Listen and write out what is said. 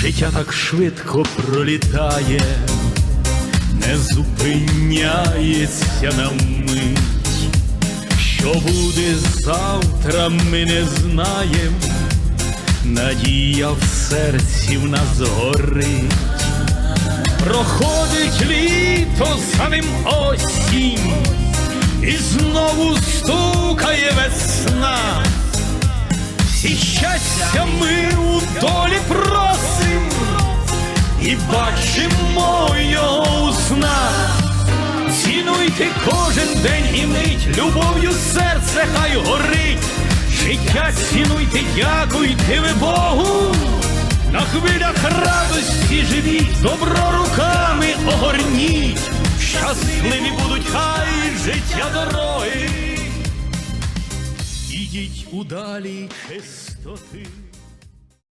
Життя так швидко пролітає, не зупиняється на мить. Що буде завтра, ми не знаєм, надія в серці в нас горить. Проходить літо, за ним осінь, і знову стукає весна. Всі щастя ми у долі і бачимо його у снах. Цінуйте кожен день і мить, любов'ю серце хай горить. Життя цінуйте, дякуйте ви Богу. На хвилях радості живіть, добро руками огорніть. Щасливі будуть хай життя дороги. Ідіть удалі чистоти.